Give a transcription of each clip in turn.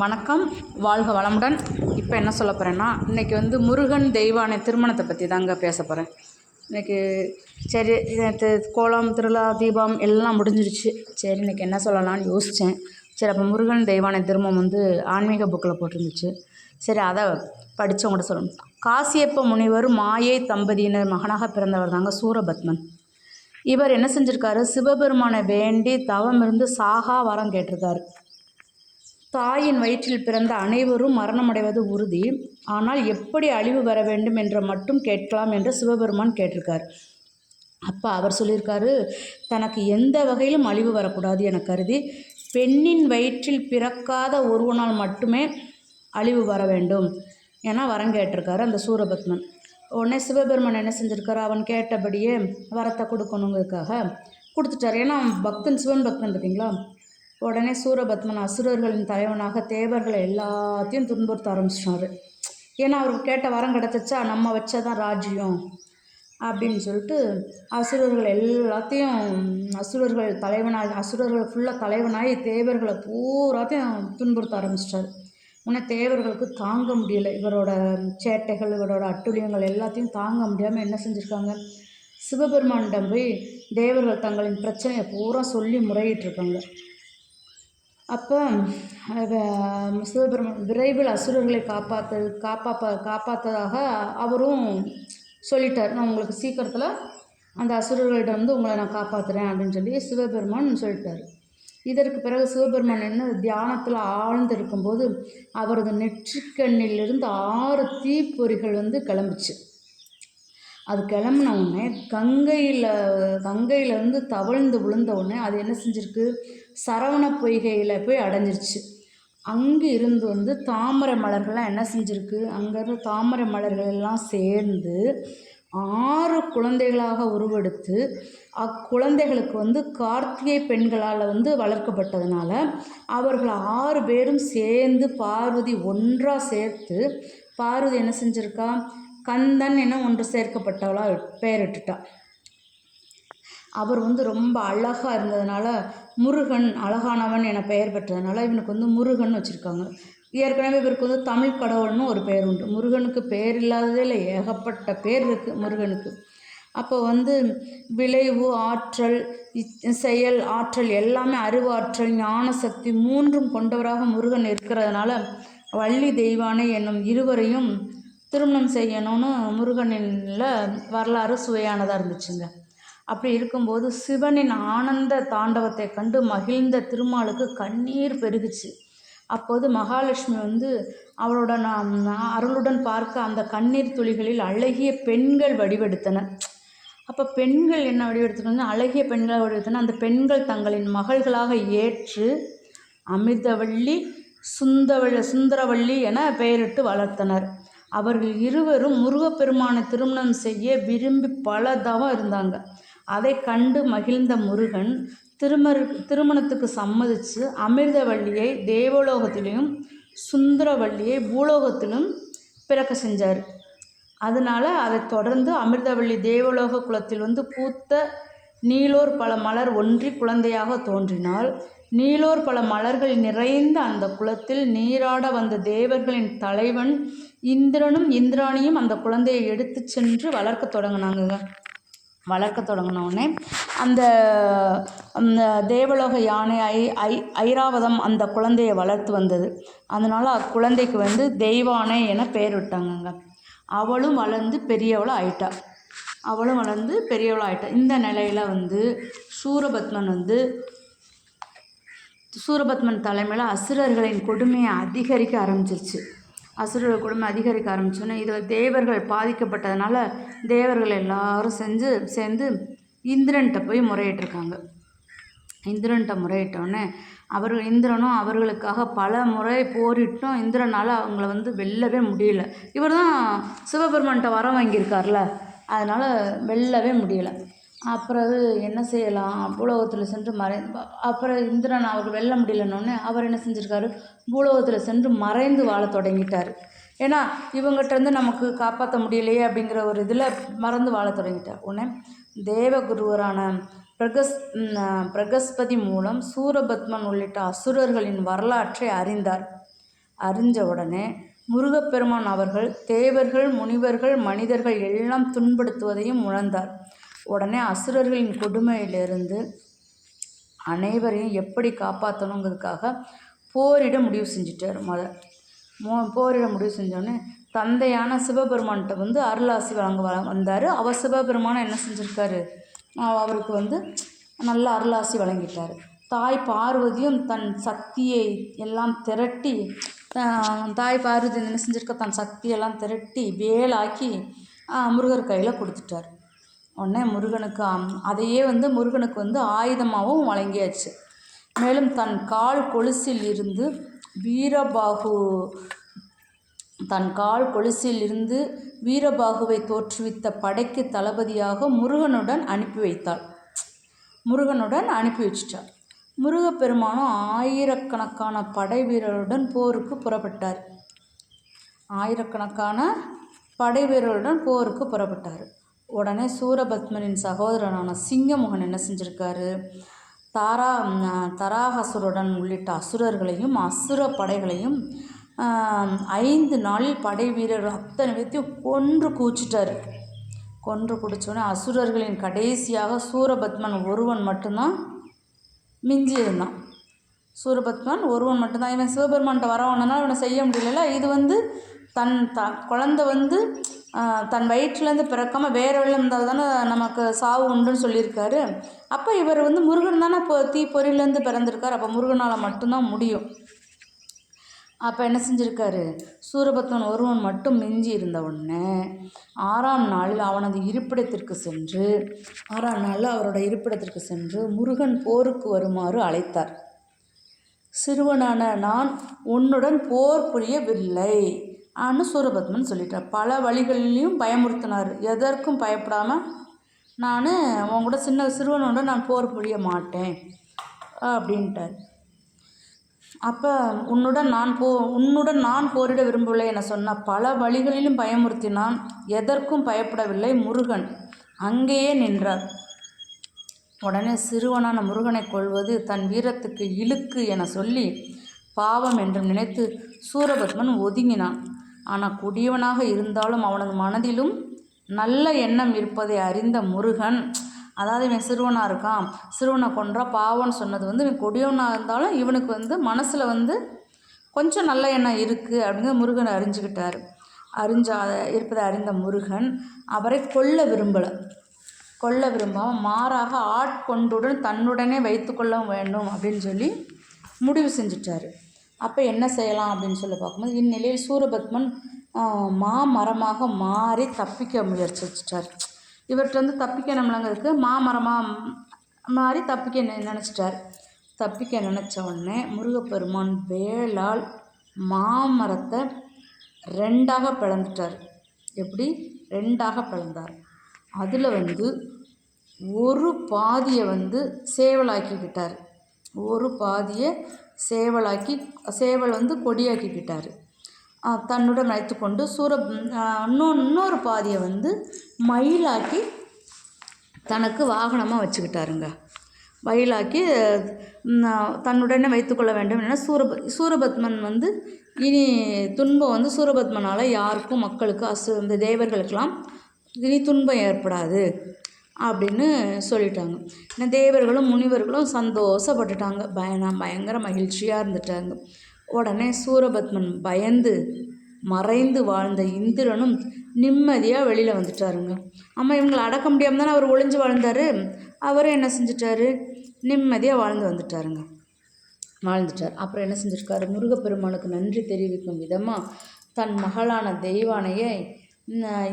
வணக்கம். வாழ்க வளமுடன். இப்போ என்ன சொல்ல போகிறேன்னா இன்றைக்கி வந்து முருகன் தெய்வானை திருமணத்தை பற்றி தாங்க பேச போகிறேன் இன்றைக்கி சரி கோலம் திருவிழா தீபம் எல்லாம் முடிஞ்சிருச்சு. சரி இன்றைக்கி என்ன சொல்லலாம்னு யோசித்தேன் சரி அப்போ முருகன் தெய்வானை திருமணம் வந்து ஆன்மீக புக்கில் போட்டிருந்துச்சு. சரி அதை படித்தவங்கள்ட்ட சொல்லணும். காசியப்ப முனிவர் மாயை தம்பதியினர் மகனாக பிறந்தவர் தாங்க சூரபத்மன். இவர் என்ன செஞ்சுருக்காரு? சிவபெருமானை வேண்டி தவம் இருந்து சாகா வரம் கேட்டிருக்காரு. தாயின் வயிற்றில் பிறந்த அனைவரும் மரணமடைவது உறுதி. ஆனால் எப்படி அழிவு வர வேண்டும் என்ற மட்டும் கேட்கலாம் என்று சிவபெருமான் கேட்டிருக்கார். அப்போ அவர் சொல்லியிருக்காரு தனக்கு எந்த வகையிலும் அழிவு வரக்கூடாது என கருதி பெண்ணின் வயிற்றில் பிறக்காத ஒருவனால் மட்டுமே அழிவு வர வேண்டும் என வரம் கேட்டிருக்காரு அந்த சூரபத்மன். உடனே சிவபெருமன் என்ன செஞ்சுருக்காரு? அவன் கேட்டபடியே வரத்தை கொடுக்கணுங்கிறதுக்காக கொடுத்துட்டாரு. ஏன்னா அவன் பக்தன் சிவன் பக்தன் பார்த்தீங்களா உடனே சூரபத்மன் அசுரர்களின் தலைவனாக தேவர்களை எல்லாத்தையும் துன்புறுத்த ஆரம்பிச்சிட்டாரு. ஏன்னா அவருக்கு கேட்ட வரம் கிடச்சிச்சா? நம்ம வச்சதான் ராஜ்யம் அப்படின்னு சொல்லிட்டு அசுரர்கள் எல்லாத்தையும் அசுரர்கள் தலைவனாக அசுரர்கள் ஃபுல்லாக தலைவனாகி தேவர்களை பூராத்தையும் துன்புறுத்த ஆரம்பிச்சிட்டாரு. உன்னை தேவர்களுக்கு தாங்க முடியல. இவரோட சேட்டைகள் இவரோட அட்டுழியங்கள் எல்லாத்தையும் தாங்க முடியாமல் என்ன செஞ்சுருக்காங்க? சிவபெருமானிடம் போய் தேவர்கள் தங்களின் பிரச்சனையை பூரா சொல்லி முறையிட்டிருக்காங்க. அப்போ சிவபெருமான் விரைவில் அசுரர்களை காப்பாற்று காப்பாப்ப காப்பாற்றதாக அவரும் சொல்லிட்டார். நான் உங்களுக்கு சீக்கிரத்தில் அந்த அசுரர்களிடம் வந்து உங்களை நான் காப்பாற்றுறேன் அப்படின்னு சொல்லி சிவபெருமான் சொல்லிட்டார். இதற்கு பிறகு சிவபெருமான் என்ன தியானத்தில் ஆழ்ந்து இருக்கும்போது அவரது நெற்றிக்கண்ணிலிருந்து ஆறு தீப்பொறிகள் வந்து கிளம்புச்சு. அது கிளம்புன உடனே கங்கையில் கங்கையிலேருந்து தவழ்ந்து விழுந்த உடனே அது என்ன செஞ்சிருக்கு? சரவண பொய்கையில் போய் அடைஞ்சிருச்சு. அங்கே இருந்து வந்து தாமரை மலர்கள்லாம் என்ன செஞ்சுருக்கு? அங்கேருந்து தாமரை மலர்கள் எல்லாம் சேர்ந்து ஆறு குழந்தைகளாக உருவெடுத்து அக்குழந்தைகளுக்கு வந்து கார்த்திகை பெண்களால் வந்து வளர்க்கப்பட்டதுனால அவர்கள் ஆறு பேரும் சேர்ந்து பார்வதி ஒன்றாக சேர்த்து பார்வதி என்ன செஞ்சுருக்கா? கந்தன் என ஒன்று சேர்க்கப்பட்டவளாக பெயரிட்டுட்டா. அவர் வந்து ரொம்ப அழகாக இருந்ததுனால முருகன் அழகானவன் என பெயர் பெற்றதுனால இவனுக்கு வந்து முருகன் வச்சுருக்காங்க. ஏற்கனவே இவருக்கு வந்து தமிழ் கடவுள்னு ஒரு பெயர் உண்டு. முருகனுக்கு பெயர் இல்லாததே இல்லை ஏகப்பட்ட பேர் இருக்குது முருகனுக்கு. அப்போ வந்து விளைவு ஆற்றல் செயல் ஆற்றல் எல்லாமே அறிவாற்றல் ஞான சக்தி மூன்றும் கொண்டவராக முருகன் இருக்கிறதுனால வள்ளி தெய்வானை என்னும் இருவரையும் திருமணம் செய்யணும்னு முருகனில் வரலாறு சுவையானதாக இருந்துச்சுங்க. அப்படி இருக்கும்போது சிவனின் ஆனந்த தாண்டவத்தை கண்டு மகிழ்ந்த திருமாலுக்கு கண்ணீர் பெருகுச்சு. அப்போது மகாலட்சுமி வந்து அவளோட அருளுடன் பார்க்க அந்த கண்ணீர் துளிகளில் அழகிய பெண்கள் வடிவெடுத்தனர் அப்போ பெண்கள் என்ன வடிவெடுத்தன அழகிய பெண்களை வடிவெடுத்தன. அந்த பெண்கள் தங்களின் மகள்களாக ஏற்று அமிர்தவள்ளி சுந்தவ சுந்தரவள்ளி என பெயரிட்டு வளர்த்தனர். அவர்கள் இருவரும் முருகப்பெருமானை திருமணம் செய்ய விரும்பி பல தவம் இருந்தாங்க. அதை கண்டு மகிழ்ந்த முருகன் திருமரு திருமணத்துக்கு சம்மதித்து அமிர்தவள்ளியை தேவலோகத்திலையும் சுந்தரவள்ளியை பூலோகத்திலும் பிறக்க செஞ்சார். அதனால் அதை தொடர்ந்து அமிர்தவள்ளி தேவலோக குலத்தில் வந்து பூத்த நீலோர் பல மலர் ஒன்றி குழந்தையாக தோன்றினால் நீலோர் பல மலர்கள் நிறைந்த அந்த குலத்தில் நீராட வந்த தேவர்களின் தலைவன் இந்திரனும் இந்திராணியும் அந்த குழந்தையை எடுத்து சென்று வளர்க்க தொடங்கினாங்க வளர்க்க தொடங்கின அந்த அந்த தேவலோக யானை ஐ ஐ ஐராவதம் அந்த குழந்தையை வளர்த்து வந்தது. அதனால் அக்குழந்தைக்கு வந்து தெய்வானை என பெயர் விட்டாங்கங்க. அவளும் வளர்ந்து பெரியவளாக ஆயிட்டா. அவளும் வளர்ந்து பெரியவளாக ஆயிட்டா. இந்த நிலையில் வந்து சூரபத்மன் வந்து சூரபத்மன் தலைமையில் அசுரர்களின் கொடுமையை அதிகரிக்க ஆரம்பிச்சிருச்சு. அசுரர்கள் கொடுமை அதிகரிக்க ஆரம்பிச்சோன்னே இதில் தேவர்கள் பாதிக்கப்பட்டதுனால தேவர்கள் எல்லாரும் செஞ்சு சேர்ந்து இந்திரன்கிட்ட போய் முறையிட்டிருக்காங்க. இந்திரன்கிட்ட முறையிட்டோடனே அவர்கள் இந்திரனும் அவர்களுக்காக பல முறை போரிட்டும் இந்திரனால் அவங்கள வந்து வெல்லவே முடியல. இவர் தான் சிவபெருமன்கிட்ட வரம் வாங்கியிருக்கார்ல அதனால் வெல்லவே முடியல. அப்புறம் என்ன செய்யலாம்? பூலோகத்தில் சென்று மறை அப்புறம் இந்திரன் அவர் வெல்ல முடியலன்னொடனே அவர் என்ன செஞ்சுருக்காரு? பூலோகத்தில் சென்று மறைந்து வாழ தொடங்கிட்டார். ஏன்னா இவங்ககிட்டருந்து நமக்கு காப்பாற்ற முடியலையே அப்படிங்கிற ஒரு இதில் மறந்து வாழ தொடங்கிட்டார். உடனே தேவகுருவரான பிரகஸ் பிரகஸ்பதி மூலம் சூரபத்மன் உள்ளிட்ட அசுரர்களின் வரலாற்றை அறிந்தார். அறிஞ்ச உடனே முருகப்பெருமான் அவர்கள் தேவர்கள் முனிவர்கள் மனிதர்கள் எல்லாம் துன்படுத்துவதையும் உணர்ந்தார். உடனே அசுரர்களின் கொடுமையிலிருந்து அனைவரையும் எப்படி காப்பாற்றணுங்கிறதுக்காக போரிட முடிவு செஞ்சிட்டார் முத. மோ போரிட முடிவு செஞ்சோடனே தந்தையான சிவபெருமான்கிட்ட வந்து அருளாசி வழங்க வ வந்தார். அவர் சிவபெருமானை என்ன செஞ்சுருக்காரு? அவருக்கு வந்து நல்ல அருளாசி வழங்கிட்டார். தாய் பார்வதியும் தன் சக்தியை எல்லாம் திரட்டி தாய் பார்வதி என்ன செஞ்சுருக்க? தன் சக்தியெல்லாம் திரட்டி வேலாக்கி முருகர் கையில் கொடுத்துட்டார். உடனே முருகனுக்கு அதையே வந்து முருகனுக்கு வந்து ஆயுதமாகவும் வழங்கியாச்சு. மேலும் தன் கால் கொலுசில் இருந்து வீரபாகு தன் கால் கொலுசில் இருந்து வீரபாகுவை தோற்றுவித்த படைக்கு தளபதியாக முருகனுடன் அனுப்பி வைத்தாள். முருகனுடன் அனுப்பி வச்சிட்டாள் முருகப்பெருமானும் ஆயிரக்கணக்கான படை வீரருடன் போருக்கு புறப்பட்டார். ஆயிரக்கணக்கான படை வீரருடன் போருக்கு புறப்பட்டார். உடனே சூரபத்மனின் சகோதரனான சிங்கமுகன் என்ன செஞ்சிருக்காரு? தாரா ம், தராகசுருடன் உள்ளிட்ட அசுரர்களையும் அசுர படைகளையும் ஐந்து நாளில் படை வீரர்கள் அத்தனை பேர்த்தையும் கொன்று கூச்சிட்டார் கொன்று குடித்தோடனே அசுரர்களின் கடைசியாக சூரபத்மன் ஒருவன் மட்டும்தான் மிஞ்சி இருந்தான் சூரபத்மன் ஒருவன் மட்டும்தான். இவன் சிவபெருமான்கிட்ட வரவனால் இவனை செய்ய முடியல இது வந்து தன் த குழந்தை வந்து தன் வயிற்றுலேருந்து பிறக்காமல் வேற வழியில் இருந்தால் தானே நமக்கு சாவு உண்டுன்னு சொல்லியிருக்காரு. அப்போ இவர் வந்து முருகன் தானே இப்போ தீப்பொறியிலேருந்து பிறந்திருக்கார். அப்போ முருகனால் மட்டும்தான் முடியும். அப்போ என்ன செஞ்சுருக்காரு? சூரபத்மன் ஒருவன் மட்டும் மிஞ்சி இருந்த உடனே ஆறாம் நாளில் அவனது இருப்பிடத்திற்கு சென்று ஆறாம் நாளில் அவரோட இருப்பிடத்திற்கு சென்று முருகன் போருக்கு வருமாறு அழைத்தார். சிறுவனான நான் உன்னுடன் போர் புரியவில்லை. ஆன்னு சூரபத்மன் சொல்லிட்டார். பல வழிகளிலையும் பயமுறுத்தினார். எதற்கும் பயப்படாமல் நான் உன் கூட சின்ன சிறுவனோட நான் போர் புரிய மாட்டேன் அப்படின்ட்டார். அப்போ உன்னுடன் நான் போ உன்னுடன் நான் போரிட விரும்பவில்லை என சொன்ன பல வழிகளிலும் பயமுறுத்தினான். எதற்கும் பயப்படவில்லை. முருகன் அங்கேயே நின்றார். உடனே சிறுவனான முருகனை கொள்வது தன் வீரத்துக்கு இழுக்கு என சொல்லி பாவம் என்று நினைத்து சூரபத்மன் ஒதுங்கினான். ஆனால் கொடியவனாக இருந்தாலும் அவனது மனதிலும் நல்ல எண்ணம் இருப்பதை அறிந்த முருகன். அதாவது இவன் சிறுவனாக இருக்கான். சிறுவனை கொன்றா பாவம்னு சொன்னது வந்து இவன் கொடியவனாக இருந்தாலும் இவனுக்கு வந்து மனசில் வந்து கொஞ்சம் நல்ல எண்ணம் இருக்குது அப்படிங்கிறது முருகன் அறிஞ்சுக்கிட்டார். அறிஞ்ச இருப்பதை அறிந்த முருகன் அவரை கொல்ல விரும்பலை. கொல்ல விரும்பாமல் மாறாக ஆட்கொண்டுடன் தன்னுடனே வைத்துக்கொள்ள வேண்டும் அப்படின்னு சொல்லி முடிவு செஞ்சிட்டாரு. அப்போ என்ன செய்யலாம் அப்படின்னு சொல்லி பார்க்கும்போது இந்நிலையில் சூரபத்மன் மாமரமாக மாறி தப்பிக்க முயற்சிச்சிட்டார் இவர்கிட்ட வந்து தப்பிக்க நம்மளங்கிறதுக்கு மாமரமாக மாறி தப்பிக்க நெ- நினச்சிட்டார்? தப்பிக்க நினச்ச உடனே முருகப்பெருமான் வேலால் மாமரத்தை ரெண்டாக பிளந்துட்டார். எப்படி? ரெண்டாக பிளந்தார். அதில் வந்து ஒரு பாதியை வந்து சேவலாக்கிக்கிட்டார். ஒரு பாதியை சேவலாக்கி சேவல் வந்து கொடியாக்கிக்கிட்டார். தன்னுடன் தன்னுடன் வைத்துக்கொண்டு சூர இன்னொன்று இன்னொரு பாதியை வந்து மயிலாக்கி தனக்கு வாகனமாக வச்சுக்கிட்டாருங்க. மயிலாக்கி தன்னுடனே வைத்துக்கொள்ள வேண்டும் என சூரப சூரபத்மன் வந்து இனி துன்பம் வந்து சூரபத்மனால் யாருக்கும் மக்களுக்கு அசு இந்த தேவர்களுக்கெல்லாம் இனி துன்பம் ஏற்படாது. அப்படின்னு சொல்லிட்டாங்க. ஏன்னா தேவர்களும் முனிவர்களும் சந்தோஷப்பட்டுட்டாங்க. பயனா பயங்கர மகிழ்ச்சியாக இருந்துட்டாங்க. உடனே சூரபத்மன் பயந்து மறைந்து வாழ்ந்த இந்திரனும் நிம்மதியாக வெளியில் வந்துட்டாருங்க. ஆமாம் இவங்களை அடக்க முடியாமல் தானே அவர் ஒளிஞ்சு வாழ்ந்தார்? அவரும் என்ன செஞ்சிட்டாரு? நிம்மதியாக வாழ்ந்து வந்துட்டாருங்க. வாழ்ந்துட்டார். அப்புறம் என்ன செஞ்சிருக்காரு? முருகப்பெருமானுக்கு நன்றி தெரிவிக்கும் விதமாக தன் மகளான தெய்வானையை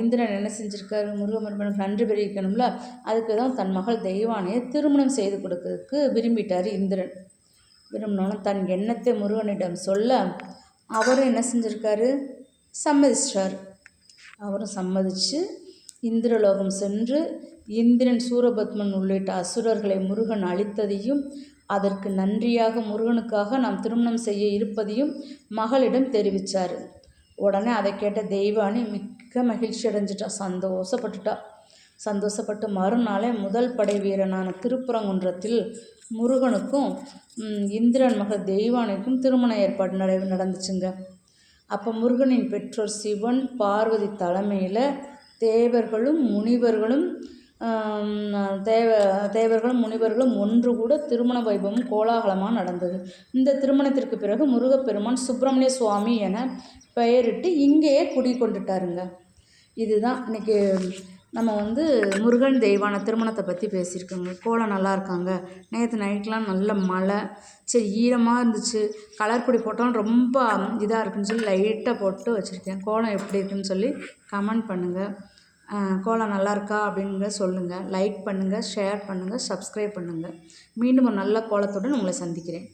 இந்திரன் என்ன செஞ்சுருக்காரு? முருகப்பெருமானுக்கு நன்றி தெரிவிக்கணும்ல? அதுக்கு தான் தன் மகள் தெய்வானையை திருமணம் செய்து கொடுக்கறதுக்கு விரும்பிட்டார் இந்திரன். விரும்பினாலும் தன் எண்ணத்தை முருகனிடம் சொல்ல அவரும் என்ன செஞ்சுருக்காரு? சம்மதிச்சிட்டார். அவரும் சம்மதிச்சு இந்திரலோகம் சென்று இந்திரன் சூரபத்மன் உள்ளிட்ட அசுரர்களை முருகன் அழித்ததையும் அதற்கு நன்றியாக முருகனுக்காக நாம் திருமணம் செய்ய இருப்பதையும் மகளிடம் தெரிவித்தார் உடனே அதை கேட்ட தெய்வானி மிக்க மகிழ்ச்சி அடைஞ்சிட்டா சந்தோஷப்பட்டுட்டா. சந்தோஷப்பட்டு மறுநாளே முதல் படை வீரனான திருப்பரங்குன்றத்தில் முருகனுக்கும் இந்திரன் மகள் தெய்வானைக்கும் திருமண ஏற்பாடு நடை நடந்துச்சுங்க. அப்போ முருகனின் பெற்றோர் சிவன் பார்வதி தலைமையில் தேவர்களும் முனிவர்களும் தேவ தேவர்களும் முனிவர்களும் ஒன்று கூட திருமண வைபவம் கோலாகலமாக நடந்தது. இந்த திருமணத்திற்கு பிறகு முருகப்பெருமான் சுப்பிரமணிய சுவாமி என பெயரிட்டு இங்கேயே குடிகொண்டுட்டாருங்க. இதுதான் இன்னைக்கு நம்ம வந்து முருகன் தெய்வான திருமணத்தை பற்றி பேசியிருக்கோங்க. கோலம் நல்லா இருக்காங்க. நேற்று நைட்லாம் நல்ல மழை. சரி ஈரமாக இருந்துச்சு. கலர் பொடி போட்டாலும் ரொம்ப இதாக இருக்குன்னு சொல்லி லைட்டாக போட்டு வச்சுருக்கேன். கோலம் எப்படி இருக்குன்னு சொல்லி கமெண்ட் பண்ணுங்கள் கோலம் நல்லாயிருக்கா அப்படிங்கிறத சொல்லுங்கள் லைக் பண்ணுங்கள் ஷேர் பண்ணுங்கள் சப்ஸ்கிரைப் பண்ணுங்கள் மீண்டும் ஒரு நல்ல கோலத்துடன் உங்களை சந்திக்கிறேன்.